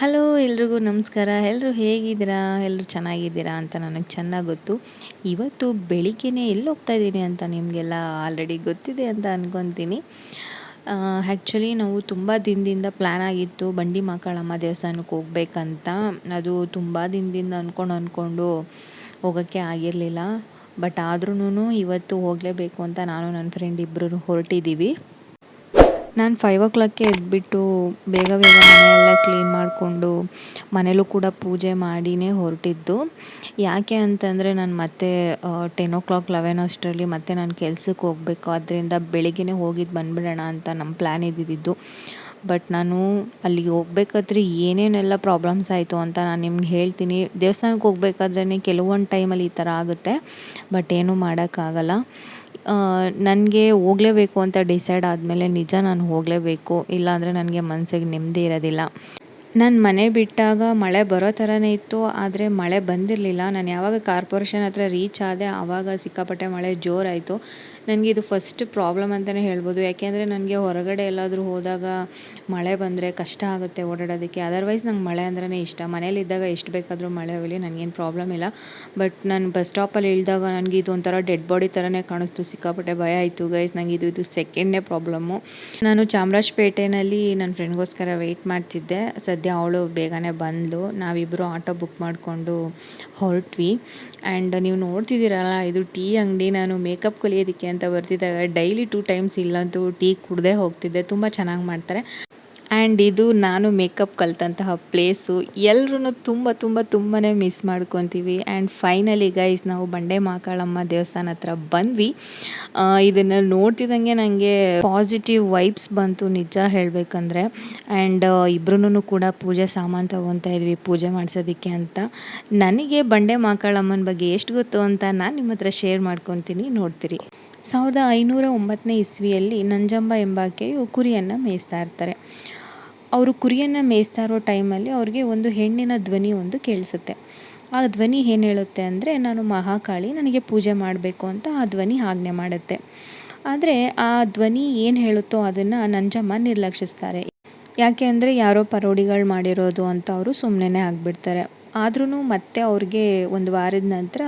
Hello, ಎಲ್ರಿಗೂ ನಮಸ್ಕಾರ. ಎಲ್ಲರೂ ಹೇಗಿದ್ದೀರಾ? ಎಲ್ಲರೂ ಚೆನ್ನಾಗಿದ್ದೀರಾ ಅಂತ ನನಗೆ ಚೆನ್ನಾಗಿ ಗೊತ್ತು. ಇವತ್ತು ಬೆಳಿಗ್ಗೆನೇ ಎಲ್ಲಿ ಹೋಗ್ತಾ ಇದ್ದೀನಿ ಅಂತ ನಿಮಗೆಲ್ಲ ಆಲ್ರೆಡಿ ಗೊತ್ತಿದೆ ಅಂತ ಅಂದ್ಕೊತೀನಿ ಆ್ಯಕ್ಚುಲಿ ನಾವು ತುಂಬ ದಿನದಿಂದ ಪ್ಲ್ಯಾನ್ ಆಗಿತ್ತು ಬಂಡಿ ಮಾಕಾಳಮ್ಮ ದೇವಸ್ಥಾನಕ್ಕೆ ಹೋಗ್ಬೇಕಂತ. ಅದು ತುಂಬ ದಿನದಿಂದ ಅಂದ್ಕೊಂಡು ಅಂದ್ಕೊಂಡು ಹೋಗೋಕ್ಕೆ ಆಗಿರಲಿಲ್ಲ. ಬಟ್ ಆದ್ರೂ ಇವತ್ತು ಹೋಗಲೇಬೇಕು ಅಂತ ನಾನು ನನ್ನ ಫ್ರೆಂಡ್ ಇಬ್ಬರು ಹೊರಟಿದ್ದೀವಿ ನಾನು ಫೈವ್ ಓ ಕ್ಲಾಕ್ಗೆ ಎದ್ಬಿಟ್ಟು ಬೇಗ ಬೇಗ ಮನೆಯೆಲ್ಲ ಕ್ಲೀನ್ ಮಾಡಿಕೊಂಡು ಮನೇಲೂ ಕೂಡ ಪೂಜೆ ಮಾಡಿಯೇ ಹೊರಟಿದ್ದು. ಯಾಕೆ ಅಂತಂದರೆ ನಾನು ಮತ್ತೆ ಟೆನ್ ಓ ಕ್ಲಾಕ್ ಲೆವೆನ್ ಅಷ್ಟರಲ್ಲಿ ಮತ್ತೆ ನಾನು ಕೆಲ್ಸಕ್ಕೆ ಹೋಗಬೇಕು. ಅದರಿಂದ ಬೆಳಿಗ್ಗೆನೇ ಹೋಗಿದ್ದು ಬಂದುಬಿಡೋಣ ಅಂತ ನಮ್ಮ ಪ್ಲ್ಯಾನ್ ಇದ್ದಿದ್ದು. ಬಟ್ ನಾನು ಅಲ್ಲಿಗೆ ಹೋಗ್ಬೇಕಾದ್ರೆ ಏನೇನೆಲ್ಲ ಪ್ರಾಬ್ಲಮ್ಸ್ ಆಯಿತು ಅಂತ ನಾನು ನಿಮ್ಗೆ ಹೇಳ್ತೀನಿ. ದೇವಸ್ಥಾನಕ್ಕೆ ಹೋಗ್ಬೇಕಾದ್ರೆ ಕೆಲವೊಂದು ಟೈಮಲ್ಲಿ ಈ ಥರ ಆಗುತ್ತೆ. ಬಟ್ ಏನೂ ಮಾಡೋಕ್ಕಾಗಲ್ಲ. ನನಗೆ ಹೋಗ್ಲೇಬೇಕು ಅಂತ ಡಿಸೈಡ್ ಆದಮೇಲೆ ನಿಜ ನಾನು ಹೋಗಲೇಬೇಕು ಇಲ್ಲಾಂದರೆ ನನಗೆ ಮನಸ್ಸಿಗೆ ನೆಮ್ಮದಿ ಇರೋದಿಲ್ಲ. ನಾನು ಮನೆ ಬಿಟ್ಟಾಗ ಮಳೆ ಬರೋ ಥರನೇ ಇತ್ತು, ಆದರೆ ಮಳೆ ಬಂದಿರಲಿಲ್ಲ. ನಾನು ಯಾವಾಗ ಕಾರ್ಪೊರೇಷನ್ ಹತ್ರ ರೀಚ್ ಆದೆ ಆವಾಗ ಸಿಕ್ಕಾಪಟ್ಟೆ ಮಳೆ ಜೋರಾಯಿತು. ನನಗೆ ಇದು ಫಸ್ಟ್ ಪ್ರಾಬ್ಲಮ್ ಅಂತಲೇ ಹೇಳ್ಬೋದು. ಯಾಕೆಂದರೆ ನನಗೆ ಹೊರಗಡೆ ಎಲ್ಲಾದರೂ ಹೋದಾಗ ಮಳೆ ಬಂದರೆ ಕಷ್ಟ ಆಗುತ್ತೆ ಓಡಾಡೋದಕ್ಕೆ. ಅದರ್ವೈಸ್ ನಂಗೆ ಮಳೆ ಅಂದ್ರೇ ಇಷ್ಟ. ಮನೇಲಿದ್ದಾಗ ಎಷ್ಟು ಬೇಕಾದರೂ ಮಳೆ ಹೋಗಲಿ ನನಗೇನು ಪ್ರಾಬ್ಲಮ್ ಇಲ್ಲ. ಬಟ್ ನಾನು ಬಸ್ ಸ್ಟಾಪಲ್ಲಿ ಇಳಿದಾಗ ನನಗೆ ಇದು ಒಂಥರ ಡೆಡ್ ಬಾಡಿ ಥರನೇ ಕಾಣಿಸ್ತು. ಸಿಕ್ಕಾಪಟ್ಟೆ ಭಯ ಆಯಿತು ಗೈಸ್ ನಂಗೆ ಇದು ಇದು ಸೆಕೆಂಡ್ನೇ ಪ್ರಾಬ್ಲಮ್ಮು. ನಾನು ಚಾಮರಾಜಪೇಟೆಯಲ್ಲಿ ನನ್ನ ಫ್ರೆಂಡ್ಗೋಸ್ಕರ ವೆಯ್ಟ್ ಮಾಡ್ತಿದ್ದೆ. ಸದ್ಯ ಅವಳು ಬೇಗನೆ ಬಂದಳು ನಾವಿಬ್ಬರು ಆಟೋ ಬುಕ್ ಮಾಡಿಕೊಂಡು ಹೊರಟ್ವಿ. ಆ್ಯಂಡ್ ನೀವು ನೋಡ್ತಿದ್ದೀರಲ್ಲ, ಇದು ಟೀ ಅಂಗಡಿ. ನಾನು ಮೇಕಪ್ ಕಲಿಯೋದಕ್ಕೆ ಅಂತ ಬರ್ತಿದ್ದಾಗ ಡೈಲಿ ಟೂ ಟೈಮ್ಸ್ ಇಲ್ಲಂತೂ ಟೀ ಕುಡ್ದೇ ಹೋಗ್ತಿದ್ದೆ. ತುಂಬ ಚೆನ್ನಾಗಿ ಮಾಡ್ತಾರೆ. ಆ್ಯಂಡ್ ಇದು ನಾನು ಮೇಕಪ್ ಕಲಿತಂತಹ ಪ್ಲೇಸು. ಎಲ್ಲರೂ ತುಂಬ ತುಂಬ ತುಂಬಾ ಮಿಸ್ ಮಾಡ್ಕೊತೀವಿ. ಆ್ಯಂಡ್ ಫೈನಲಿ ಗೈಸ್ ನಾವು ಬಂಡೆ ಮಾಕಾಳಮ್ಮ ದೇವಸ್ಥಾನ ಹತ್ರ ಬಂದ್ವಿ. ಇದನ್ನು ನೋಡ್ತಿದ್ದಂಗೆ ನನಗೆ ಪಾಸಿಟಿವ್ ವೈಬ್ಸ್ ಬಂತು, ನಿಜ ಹೇಳಬೇಕಂದ್ರೆ. ಆ್ಯಂಡ್ ಇಬ್ರೂ ಕೂಡ ಪೂಜೆ ಸಾಮಾನು ತೊಗೊತಾ ಇದ್ವಿ, ಪೂಜೆ ಮಾಡಿಸೋದಕ್ಕೆ ಅಂತ. ನನಗೆ ಬಂಡೆ ಮಾಕಾಳಮ್ಮನ ಬಗ್ಗೆ ಎಷ್ಟು ಗೊತ್ತು ಅಂತ ನಾನು ನಿಮ್ಮ ಹತ್ರ ಶೇರ್ ಮಾಡ್ಕೊತೀನಿ, ನೋಡ್ತೀರಿ. ಸಾವಿರದ ಐನೂರ ಒಂಬತ್ತನೇ ಇಸ್ವಿಯಲ್ಲಿ ನಂಜಮ್ಮ ಎಂಬಾಕೆಯು ಕುರಿಯನ್ನು ಮೇಯಿಸ್ತಾ ಇರ್ತಾರೆ. ಅವರು ಕುರಿಯನ್ನು ಮೇಯಿಸ್ತಾ ಇರೋ ಟೈಮಲ್ಲಿ ಅವ್ರಿಗೆ ಒಂದು ಹೆಣ್ಣಿನ ಧ್ವನಿ ಒಂದು ಕೇಳಿಸುತ್ತೆ. ಆ ಧ್ವನಿ ಏನು ಹೇಳುತ್ತೆ ಅಂದರೆ, ನಾನು ಮಹಾಕಾಳಿ, ನನಗೆ ಪೂಜೆ ಮಾಡಬೇಕು ಅಂತ ಆ ಧ್ವನಿ ಆಜ್ಞೆ ಮಾಡುತ್ತೆ. ಆದರೆ ಆ ಧ್ವನಿ ಏನು ಹೇಳುತ್ತೋ ಅದನ್ನು ನಂಜಮ್ಮ ನಿರ್ಲಕ್ಷಿಸ್ತಾರೆ. ಯಾಕೆ ಅಂದರೆ ಯಾರೋ ಪರೋಡಿಗಳು ಮಾಡಿರೋದು ಅಂತ ಅವರು ಸುಮ್ಮನೆ ಆಗಿಬಿಡ್ತಾರೆ. ಆದ್ರೂ ಮತ್ತೆ ಅವ್ರಿಗೆ ಒಂದು ವಾರದ ನಂತರ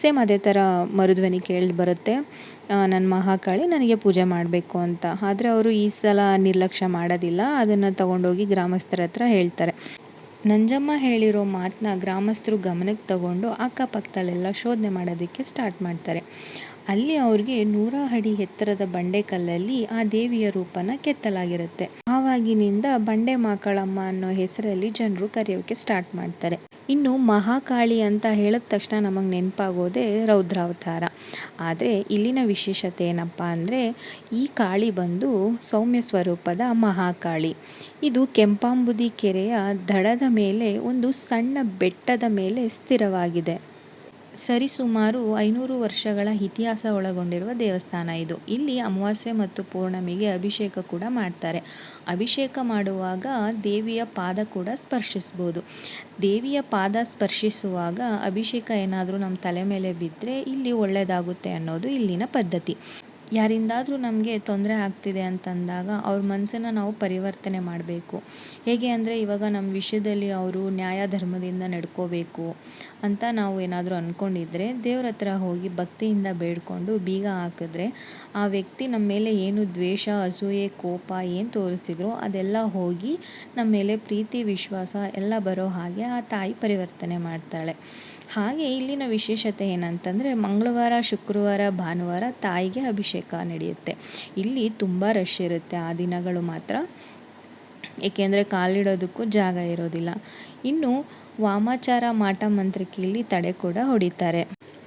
ಸೇಮ್ ಅದೇ ಥರ ಮರುಧ್ವನಿ ಕೇಳಿ ಬರುತ್ತೆ. ನನ್ನ ಮಹಾಕಾಳಿ, ನನಗೆ ಪೂಜೆ ಮಾಡಬೇಕು ಅಂತ. ಆದರೆ ಅವರು ಈ ಸಲ ನಿರ್ಲಕ್ಷ್ಯ ಮಾಡೋದಿಲ್ಲ. ಅದನ್ನು ತಗೊಂಡೋಗಿ ಗ್ರಾಮಸ್ಥರ ಹತ್ರ ಹೇಳ್ತಾರೆ. ನಂಜಮ್ಮ ಹೇಳಿರೋ ಮಾತನ್ನ ಗ್ರಾಮಸ್ಥರು ಗಮನಕ್ಕೆ ತಗೊಂಡು ಅಕ್ಕಪಕ್ಕದಲ್ಲೆಲ್ಲ ಶೋಧನೆ ಮಾಡೋದಕ್ಕೆ ಸ್ಟಾರ್ಟ್ ಮಾಡ್ತಾರೆ. ಅಲ್ಲಿ ಅವ್ರಿಗೆ ನೂರ ಅಡಿ ಎತ್ತರದ ಬಂಡೆಕಲ್ಲಲ್ಲಿ ಆ ದೇವಿಯ ರೂಪನ ಕೆತ್ತಲಾಗಿರುತ್ತೆ. ಆವಾಗಿನಿಂದ ಬಂಡೆ ಮಾಕಳಮ್ಮ ಅನ್ನೋ ಹೆಸರಲ್ಲಿ ಜನರು ಕರೆಯೋಕೆ ಸ್ಟಾರ್ಟ್ ಮಾಡ್ತಾರೆ. ಇನ್ನು ಮಹಾಕಾಳಿ ಅಂತ ಹೇಳಿದ ತಕ್ಷಣ ನಮಗೆ ನೆನಪಾಗೋದೇ ರೌದ್ರಾವತಾರ. ಆದರೆ ಇಲ್ಲಿನ ವಿಶೇಷತೆ ಏನಪ್ಪ ಅಂದರೆ ಈ ಕಾಳಿ ಬಂದು ಸೌಮ್ಯ ಸ್ವರೂಪದ ಮಹಾಕಾಳಿ. ಇದು ಕೆಂಪಾಂಬುದಿ ಕೆರೆಯ ದಡದ ಮೇಲೆ ಒಂದು ಸಣ್ಣ ಬೆಟ್ಟದ ಮೇಲೆ ಸ್ಥಿರವಾಗಿದೆ. ಸರಿಸುಮಾರು ಐನೂರು ವರ್ಷಗಳ ಇತಿಹಾಸ ಒಳಗೊಂಡಿರುವ ದೇವಸ್ಥಾನ ಇದು. ಇಲ್ಲಿ ಅಮಾವಾಸ್ಯೆ ಮತ್ತು ಪೂರ್ಣಮಿಗೆ ಅಭಿಷೇಕ ಕೂಡ ಮಾಡ್ತಾರೆ. ಅಭಿಷೇಕ ಮಾಡುವಾಗ ದೇವಿಯ ಪಾದ ಕೂಡ ಸ್ಪರ್ಶಿಸ್ಬೋದು. ದೇವಿಯ ಪಾದ ಸ್ಪರ್ಶಿಸುವಾಗ ಅಭಿಷೇಕ ಏನಾದರೂ ನಮ್ಮ ತಲೆ ಮೇಲೆ ಬಿದ್ದರೆ ಇಲ್ಲಿ ಒಳ್ಳೆಯದಾಗುತ್ತೆ ಅನ್ನೋದು ಇಲ್ಲಿನ ಪದ್ಧತಿ. ಯಾರಿಂದಾದರೂ ನಮಗೆ ತೊಂದರೆ ಆಗ್ತಿದೆ ಅಂತಂದಾಗ ಅವ್ರ ಮನಸ್ಸನ್ನು ನಾವು ಪರಿವರ್ತನೆ ಮಾಡಬೇಕು. ಹೇಗೆ ಅಂದರೆ ಇವಾಗ ನಮ್ಮ ವಿಷಯದಲ್ಲಿ ಅವರು ನ್ಯಾಯ ಧರ್ಮದಿಂದ ನಡ್ಕೋಬೇಕು ಅಂತ ನಾವು ಏನಾದರೂ ಅಂದ್ಕೊಂಡಿದ್ರೆ ದೇವ್ರ ಹತ್ರ ಹೋಗಿ ಭಕ್ತಿಯಿಂದ ಬೇಡಿಕೊಂಡು ಬೀಗ ಹಾಕಿದ್ರೆ ಆ ವ್ಯಕ್ತಿ ನಮ್ಮ ಮೇಲೆ ಏನು ದ್ವೇಷ, ಅಸೂಯೆ, ಕೋಪ ಏನು ತೋರಿಸಿದ್ರು ಅದೆಲ್ಲ ಹೋಗಿ ನಮ್ಮ ಮೇಲೆ ಪ್ರೀತಿ, ವಿಶ್ವಾಸ ಎಲ್ಲ ಬರೋ ಹಾಗೆ ಆ ತಾಯಿ ಪರಿವರ್ತನೆ ಮಾಡ್ತಾಳೆ. ಹಾಗೆ ಇಲ್ಲಿನ ವಿಶೇಷತೆ ಏನಂತಂದರೆ ಮಂಗಳವಾರ, ಶುಕ್ರವಾರ, ಭಾನುವಾರ ತಾಯಿಗೆ ಅಭಿಷೇಕ ನಡೆಯುತ್ತೆ. ಇಲ್ಲಿ ತುಂಬ ರಶ್ ಇರುತ್ತೆ. ಆ ದಿನಗಳು ಮಾತ್ರ. ಏಕೆಂದರೆ ಕಾಲಿಡೋದಕ್ಕೂ ಜಾಗ ಇರೋದಿಲ್ಲ. ಇನ್ನು ವಾಮಾಚಾರ ಮಾಟ ಮಂತ್ರಿಕೆಯಲ್ಲಿ ತಡೆ ಕೂಡ ಹೊಡಿತಾರೆ.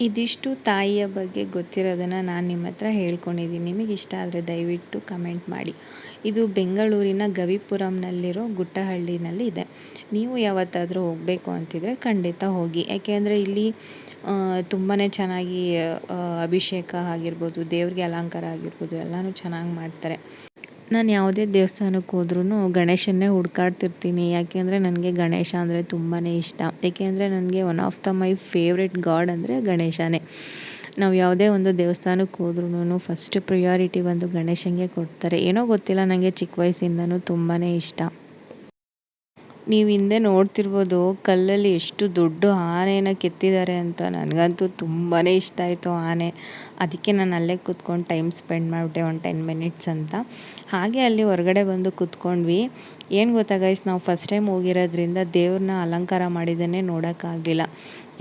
ಇದಿಷ್ಟು ತಾಯಿಯ ಬಗ್ಗೆ ಗೊತ್ತಿರೋದನ್ನು ನಾನು ನಿಮ್ಮ ಹತ್ರ ಹೇಳ್ಕೊಂಡಿದ್ದೀನಿ. ನಿಮಗೆ ಇಷ್ಟ ಆದರೆ ದಯವಿಟ್ಟು ಕಮೆಂಟ್ ಮಾಡಿ. ಇದು ಬೆಂಗಳೂರಿನ ಗವಿಪುರಂನಲ್ಲಿರೋ ಗುಟ್ಟಹಳ್ಳಿನಲ್ಲಿ ಇದೆ. ನೀವು ಯಾವತ್ತಾದರೂ ಹೋಗಬೇಕು ಅಂತಿದ್ರೆ ಖಂಡಿತ ಹೋಗಿ. ಯಾಕೆಂದರೆ ಇಲ್ಲಿ ತುಂಬಾ ಚೆನ್ನಾಗಿ ಅಭಿಷೇಕ ಆಗಿರ್ಬೋದು, ದೇವ್ರಿಗೆ ಅಲಂಕಾರ ಆಗಿರ್ಬೋದು, ಎಲ್ಲನೂ ಚೆನ್ನಾಗಿ ಮಾಡ್ತಾರೆ. ನಾನು ಯಾವುದೇ ದೇವಸ್ಥಾನಕ್ಕೆ ಹೋದ್ರೂ ಗಣೇಶನ್ನೇ ಹುಡ್ಕಾಡ್ತಿರ್ತೀನಿ. ಯಾಕೆಂದರೆ ನನಗೆ ಗಣೇಶ ಅಂದರೆ ತುಂಬಾ ಇಷ್ಟ. ಏಕೆಂದರೆ ನನಗೆ one of the my favourite god ಅಂದರೆ ಗಣೇಶನೇ. ನಾವು ಯಾವುದೇ ಒಂದು ದೇವಸ್ಥಾನಕ್ಕೆ ಹೋದ್ರೂ ಫಸ್ಟ್ ಪ್ರಿಯಾರಿಟಿ ಬಂದು ಗಣೇಶನಿಗೆ ಕೊಡ್ತಾರೆ. ಏನೋ ಗೊತ್ತಿಲ್ಲ ನನಗೆ ಚಿಕ್ಕ ವಯಸ್ಸಿಂದನೂ ತುಂಬಾ ಇಷ್ಟ. ನೀವು ಹಿಂದೆ ನೋಡ್ತಿರ್ಬೋದು ಕಲ್ಲಲ್ಲಿ ಎಷ್ಟು ದೊಡ್ಡ ಆನೆನ ಕೆತ್ತಿದ್ದಾರೆ ಅಂತ ನನಗಂತೂ ತುಂಬಾ ಇಷ್ಟ ಆಯಿತು ಆನೆ. ಅದಕ್ಕೆ ನಾನು ಅಲ್ಲೇ ಕೂತ್ಕೊಂಡು ಟೈಮ್ ಸ್ಪೆಂಡ್ ಮಾಡಿಬಿಟ್ಟೆ ಒಂದು ಟೆನ್ ಮಿನಿಟ್ಸ್ ಅಂತ. ಹಾಗೆ ಅಲ್ಲಿ ಹೊರಗಡೆ ಬಂದು ಕೂತ್ಕೊಂಡ್ವಿ. ಏನು ಗೊತ್ತಾ ಗೈಸ್ ನಾವು ಫಸ್ಟ್ ಟೈಮ್ ಹೋಗಿರೋದ್ರಿಂದ ದೇವ್ರನ್ನ ಅಲಂಕಾರ ಮಾಡಿದ್ದನ್ನೇ ನೋಡೋಕ್ಕಾಗಲಿಲ್ಲ.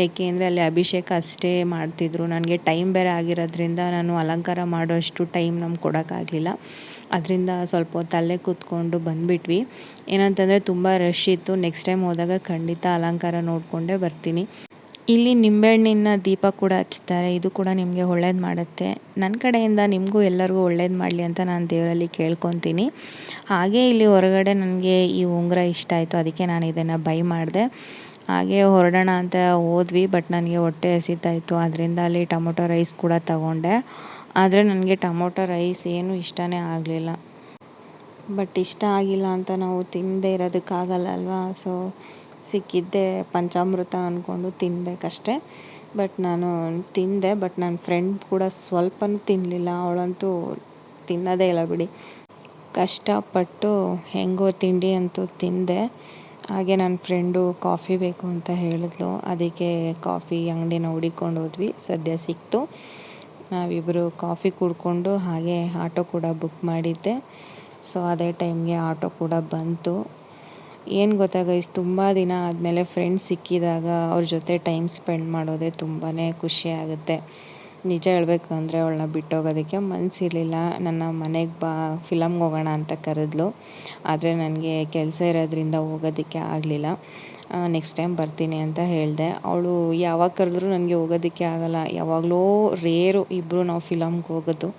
ಏಕೆ ಅಂದರೆ ಅಲ್ಲಿ ಅಭಿಷೇಕ ಅಷ್ಟೇ ಮಾಡ್ತಿದ್ರು. ನನಗೆ ಟೈಮ್ ಬೇರೆ ಆಗಿರೋದ್ರಿಂದ ನಾನು ಅಲಂಕಾರ ಮಾಡೋಷ್ಟು ಟೈಮ್ ನಮ್ಗೆ ಕೊಡೋಕ್ಕಾಗಲಿಲ್ಲ. ಅದರಿಂದ ಸ್ವಲ್ಪ ಅಲ್ಲೇ ಕೂತ್ಕೊಂಡು ಬಂದುಬಿಟ್ವಿ. ಏನಂತಂದರೆ ತುಂಬ ರಶ್ ಇತ್ತು. ನೆಕ್ಸ್ಟ್ ಟೈಮ್ ಹೋದಾಗ ಖಂಡಿತ ಅಲಂಕಾರ ನೋಡಿಕೊಂಡೇ ಬರ್ತೀನಿ. ಇಲ್ಲಿ ನಿಂಬೆಹಣ್ಣಿನ ದೀಪ ಕೂಡ ಹಚ್ತಾರೆ ಇದು ಕೂಡ ನಿಮಗೆ ಒಳ್ಳೇದು ಮಾಡುತ್ತೆ. ನನ್ನ ಕಡೆಯಿಂದ ನಿಮಗೂ ಎಲ್ಲರಿಗೂ ಒಳ್ಳೇದು ಮಾಡಲಿ ಅಂತ ನಾನು ದೇವರಲ್ಲಿ ಕೇಳ್ಕೊತೀನಿ. ಹಾಗೆ ಇಲ್ಲಿ ಹೊರಗಡೆ ನನಗೆ ಈ ಉಂಗುರ ಇಷ್ಟ ಆಯಿತು. ಅದಕ್ಕೆ ನಾನು ಇದನ್ನು ಬೈ ಮಾಡಿದೆ. ಹಾಗೆ ಹೊರಡೋಣ ಅಂತ ಹೋದ್ವಿ, ಬಟ್ ನನಗೆ ಹೊಟ್ಟೆ ಹಸಿತಾಯಿತ್ತು ಅದರಿಂದ ಅಲ್ಲಿ ಟೊಮೊಟೊ ರೈಸ್ ಕೂಡ ತಗೊಂಡೆ. ಆದರೆ ನನಗೆ ಟೊಮೊಟೊ ರೈಸ್ ಏನೂ ಇಷ್ಟನೇ ಆಗಲಿಲ್ಲ. ಬಟ್ ಇಷ್ಟ ಆಗಿಲ್ಲ ಅಂತ ನಾವು ತಿನ್ನದೇ ಇರೋದಕ್ಕಾಗಲ್ಲ ಅಲ್ವಾ? ಸೊ ಸಿಕ್ಕಿದ್ದೆ ಪಂಚಾಮೃತ ಅಂದ್ಕೊಂಡು ತಿನ್ನಬೇಕಷ್ಟೆ ಬಟ್ ನಾನು ತಿಂದೆ ಬಟ್ ನನ್ನ ಫ್ರೆಂಡ್ ಕೂಡ ಸ್ವಲ್ಪನೂ ತಿನ್ನಲಿಲ್ಲ ಅವಳಂತೂ ತಿನ್ನೋದೇ ಇಲ್ಲ ಬಿಡಿ. ಕಷ್ಟಪಟ್ಟು ಹೆಂಗೋ ತಿಂಡಿ ಅಂತೂ ತಿಂದೆ. ಹಾಗೆ ನನ್ನ ಫ್ರೆಂಡು ಕಾಫಿ ಬೇಕು ಅಂತ ಹೇಳಿದ್ಲು. ಅದಕ್ಕೆ ಕಾಫಿ ಅಂಗಡಿನ ಹುಡಿಕೊಂಡು ಹೋದ್ವಿ. ಸದ್ಯ ಸಿಕ್ತು. ನಾವಿಬ್ಬರು ಕಾಫಿ ಕುಡ್ಕೊಂಡು ಹಾಗೆ ಆಟೋ ಕೂಡ ಬುಕ್ ಮಾಡಿದ್ದೆ. ಸೊ ಅದೇ ಟೈಮ್ಗೆ ಆಟೋ ಕೂಡ ಬಂತು. ಏನು ಗೊತ್ತಾ ತುಂಬ ದಿನ ಆದಮೇಲೆ ಫ್ರೆಂಡ್ಸ್ ಸಿಕ್ಕಿದಾಗ ಅವ್ರ ಜೊತೆ ಟೈಮ್ ಸ್ಪೆಂಡ್ ಮಾಡೋದೇ ತುಂಬಾ ಖುಷಿ ಆಗುತ್ತೆ. ನಿಜ ಹೇಳಬೇಕು ಅಂದರೆ ಅವಳನ್ನ ಬಿಟ್ಟೋಗೋದಕ್ಕೆ ಮನಸ್ಸಿರಲಿಲ್ಲ ನನ್ನ ಮನೆಗೆ ಬಾ ಫಿಲಮ್ಗೆ ಹೋಗೋಣ ಅಂತ ಕರೆದ್ಲು. ಆದರೆ ನನಗೆ ಕೆಲಸ ಇರೋದ್ರಿಂದ ಹೋಗೋದಕ್ಕೆ ಆಗಲಿಲ್ಲ. ನೆಕ್ಸ್ಟ್ ಟೈಮ್ ಬರ್ತೀನಿ ಅಂತ ಹೇಳಿದೆ. ಅವಳು ಯಾವಾಗ ಕರೆದ್ರೂ ನನಗೆ ಹೋಗೋದಕ್ಕೆ ಆಗಲ್ಲ. ಯಾವಾಗಲೂ ರೇರು ಇಬ್ಬರು ನಾವು ಫಿಲಮ್ಗೆ ಹೋಗೋದು.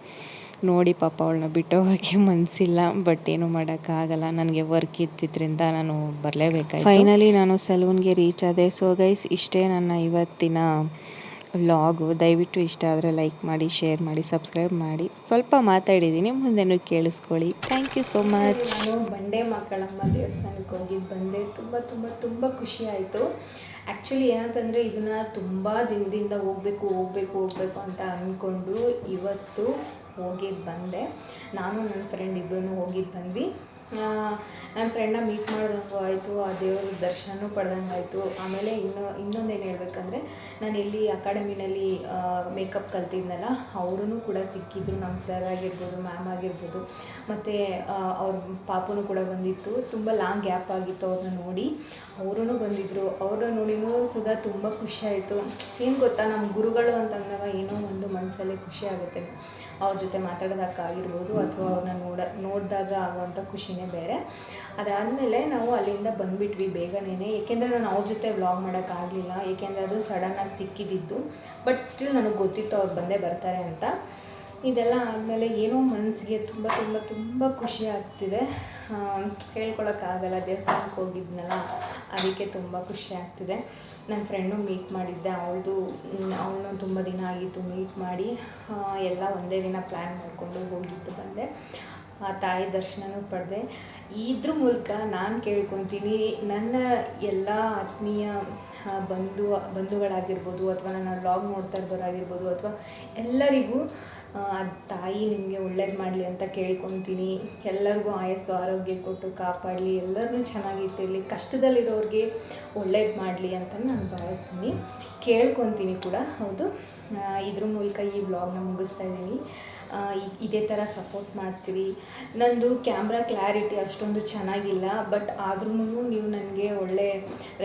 ನೋಡಿ ಪಾಪ ಅವಳನ್ನ ಬಿಟ್ಟು ಹೋಗೋಕ್ಕೆ ಮನಸ್ಸಿಲ್ಲ ಬಟ್ ಏನು ಮಾಡೋಕ್ಕಾಗಲ್ಲ. ನನಗೆ ವರ್ಕ್ ಇದ್ದಿದ್ದರಿಂದ ನಾನು ಬರಲೇಬೇಕಾಯ್ತು. ಫೈನಲಿ ನಾನು ಸಲೂನ್ಗೆ ರೀಚ್ ಆದೆ. ಸೊ ಗೈಸ್ ಇಷ್ಟೇ ನನ್ನ ಇವತ್ತಿನ ವ್ಲಾಗು ದಯವಿಟ್ಟು ಇಷ್ಟ ಆದರೆ ಲೈಕ್ ಮಾಡಿ ಶೇರ್ ಮಾಡಿ ಸಬ್ಸ್ಕ್ರೈಬ್ ಮಾಡಿ. ಸ್ವಲ್ಪ ಮಾತಾಡಿದ್ದೀನಿ ಮುಂದೆನೂ ಕೇಳಿಸ್ಕೊಳ್ಳಿ. ಥ್ಯಾಂಕ್ ಯು ಸೋ ಮಚ್ ನಾನು ಬಂಡೆ ಮಕ್ಕಳಮ್ಮ ದೇವಸ್ಥಾನಕ್ಕೆ ಹೋಗಿದ್ದು ಬಂದೆ. ತುಂಬ ತುಂಬ ತುಂಬ ಖುಷಿ ಆಯಿತು. ಆ್ಯಕ್ಚುಲಿ ಏನಂತಂದರೆ ಇದನ್ನು ತುಂಬ ದಿನದಿಂದ ಹೋಗಬೇಕು ಹೋಗಬೇಕು ಹೋಗಬೇಕು ಅಂತ ಅಂದ್ಕೊಂಡು ಇವತ್ತು ಹೋಗಿದ್ದು ಬಂದೆ. ನಾನು ನನ್ನ ಫ್ರೆಂಡ್ ಇಬ್ಬರೂ ಹೋಗಿದ್ದು ಬಂದ್ವಿ. ನನ್ನ ಫ್ರೆಂಡ್ನ ಮೀಟ್ ಮಾಡ್ದಂಗೂ ಆಯಿತು, ಆ ದೇವ್ರ ದರ್ಶನನೂ ಪಡ್ದಂಗೆ ಆಯಿತು. ಆಮೇಲೆ ಇನ್ನೂ ಇನ್ನೊಂದೇನು ಹೇಳ್ಬೇಕಂದ್ರೆ, ನಾನು ಇಲ್ಲಿ ಅಕಾಡೆಮಿನಲ್ಲಿ ಮೇಕಪ್ ಕಲ್ತಿದ್ನಲ್ಲ ಅವರೂ ಕೂಡ ಸಿಕ್ಕಿದ್ರು ನಮ್ಮ ಸರ್ ಆಗಿರ್ಬೋದು ಮ್ಯಾಮ್ ಆಗಿರ್ಬೋದು. ಮತ್ತು ಅವ್ರ ಪಾಪುನೂ ಕೂಡ ಬಂದಿತ್ತು. ತುಂಬ ಲಾಂಗ್ ಗ್ಯಾಪ್ ಆಗಿತ್ತು ಅವ್ರನ್ನ ನೋಡಿ. ಅವರೂ ಬಂದಿದ್ದರು ಅವ್ರನ್ನ ನೋಡಿನೂ ಸುಧಾ ತುಂಬ ಖುಷಿ ಆಯಿತು. ಏನು ಗೊತ್ತಾ ನಮ್ಮ ಗುರುಗಳು ಅಂತಂದಾಗ ಏನೋ ಒಂದು ಮನಸ್ಸಲ್ಲೇ ಖುಷಿ ಆಗುತ್ತೆ. ಅವ್ರ ಜೊತೆ ಮಾತಾಡೋದಕ್ಕಾಗಿರ್ಬೋದು, ಅಥವಾ ಅವ್ರನ್ನ ನೋಡ, ನೋಡಿದಾಗ ಆಗೋವಂಥ ಖುಷಿನೇ. ಬೇರೆ. ಅದಾದಮೇಲೆ ನಾವು ಅಲ್ಲಿಂದ ಬಂದುಬಿಟ್ವಿ ಬೇಗನೇ ಏಕೆಂದರೆ ನಾನು ಅವ್ರ ಜೊತೆ ವ್ಲಾಗ್ ಮಾಡೋಕ್ಕಾಗಲಿಲ್ಲ. ಏಕೆಂದರೆ ಅದು ಸಡನ್ನಾಗಿ ಸಿಕ್ಕಿದ್ದಿದ್ದು ಬಟ್ ಸ್ಟಿಲ್ ನನಗೆ ಗೊತ್ತಿತ್ತು ಅವ್ರು ಬಂದೇ ಬರ್ತಾರೆ ಅಂತ. ಇದೆಲ್ಲ ಆದಮೇಲೆ ಏನೋ ಮನಸ್ಸಿಗೆ ತುಂಬ ತುಂಬ ತುಂಬ ಖುಷಿ ಆಗ್ತಿದೆ. ಹೇಳ್ಕೊಳಕ್ಕಾಗಲ್ಲ. ದೇವಸ್ಥಾನಕ್ಕೆ ಹೋಗಿದ್ನಲ್ಲ, ಅದಕ್ಕೆ ತುಂಬ ಖುಷಿ ಆಗ್ತಿದೆ. ನನ್ನ ಫ್ರೆಂಡು ಮೀಟ್ ಮಾಡಿದ್ದೆ. ಅವಳದು, ಅವಳನ್ನು ತುಂಬ ದಿನ ಆಗಿತ್ತು ಮೀಟ್ ಮಾಡಿ ಎಲ್ಲ ಒಂದೇ ದಿನ ಪ್ಲ್ಯಾನ್ ಮಾಡಿಕೊಂಡು ಹೋಗಿದ್ದು ಬಂದೆ. ಆ ತಾಯಿ ದರ್ಶನವೂ ಪಡೆದೆ. ಇದ್ರ ಮೂಲಕ ನಾನು ಕೇಳ್ಕೊತೀನಿ, ನನ್ನ ಎಲ್ಲ ಆತ್ಮೀಯ ಬಂಧು, ಬಂಧುಗಳಾಗಿರ್ಬೋದು ಅಥವಾ ನನ್ನ ವ್ಲಾಗ್ ನೋಡ್ತಾ ಇದ್ದವರಾಗಿರ್ಬೋದು ಅಥವಾ ಎಲ್ಲರಿಗೂ, ಆ, ತಾಯಿ ನಿಮಗೆ ಒಳ್ಳೇದು ಮಾಡಲಿ ಅಂತ ಕೇಳ್ಕೊತೀನಿ. ಎಲ್ಲರಿಗೂ ಆಯಸ್ಸು, ಆರೋಗ್ಯ ಕೊಟ್ಟು ಕಾಪಾಡಲಿ. ಎಲ್ಲರನ್ನೂ ಚೆನ್ನಾಗಿಟ್ಟಿರಲಿ ಕಷ್ಟದಲ್ಲಿರೋರಿಗೆ ಒಳ್ಳೇದು ಮಾಡಲಿ ಅಂತ ನಾನು ಭಾವಿಸ್ತೀನಿ. ಕೇಳ್ಕೊತೀನಿ ಕೂಡ. ಹೌದು. ಇದ್ರ ಮೂಲಕ ಈ ವ್ಲಾಗ್ನ ಮುಗಿಸ್ತಾ ಇದ್ದೀನಿ. ಇದೇ ಥರ ಸಪೋರ್ಟ್ ಮಾಡ್ತೀರಿ. ನಂದು ಕ್ಯಾಮ್ರಾ ಕ್ಲಾರಿಟಿ ಅಷ್ಟೊಂದು ಚೆನ್ನಾಗಿಲ್ಲ ಬಟ್ ಆದ್ರೂ ನೀವು ನನಗೆ ಒಳ್ಳೆ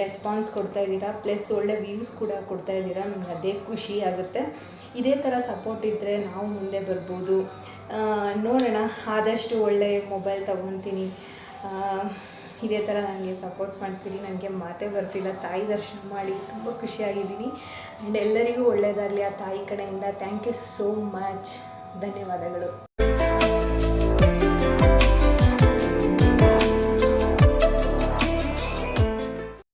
ರೆಸ್ಪಾನ್ಸ್ ಕೊಡ್ತಾ ಇದ್ದೀರಾ ಪ್ಲಸ್ ಒಳ್ಳೆ ವ್ಯೂಸ್ ಕೂಡ ಕೊಡ್ತಾ ಇದ್ದೀರಾ ನನಗೆ ಅದೇ ಖುಷಿ ಆಗುತ್ತೆ. ಇದೇ ಥರ ಸಪೋರ್ಟ್ ಇದ್ದರೆ ನಾವು ಮುಂದೆ ಬರ್ಬೋದು. ನೋಡೋಣ, ಆದಷ್ಟು ಒಳ್ಳೆ ಮೊಬೈಲ್ ತೊಗೊತೀನಿ. ಇದೇ ಥರ ನನಗೆ ಸಪೋರ್ಟ್ ಮಾಡ್ತೀರಿ, ನನಗೆ ಮಾತೇ ಬರ್ತಿಲ್ಲ. ತಾಯಿ ದರ್ಶನ ಮಾಡಿ ತುಂಬ ಖುಷಿಯಾಗಿದ್ದೀನಿ. ಆ್ಯಂಡ್ ಎಲ್ಲರಿಗೂ ಒಳ್ಳೆಯದಾಗಲಿ ಆ ತಾಯಿ ಕಡೆಯಿಂದ. ಥ್ಯಾಂಕ್ ಯು ಸೋ ಮಚ್ ಧನ್ಯವಾದಗಳು.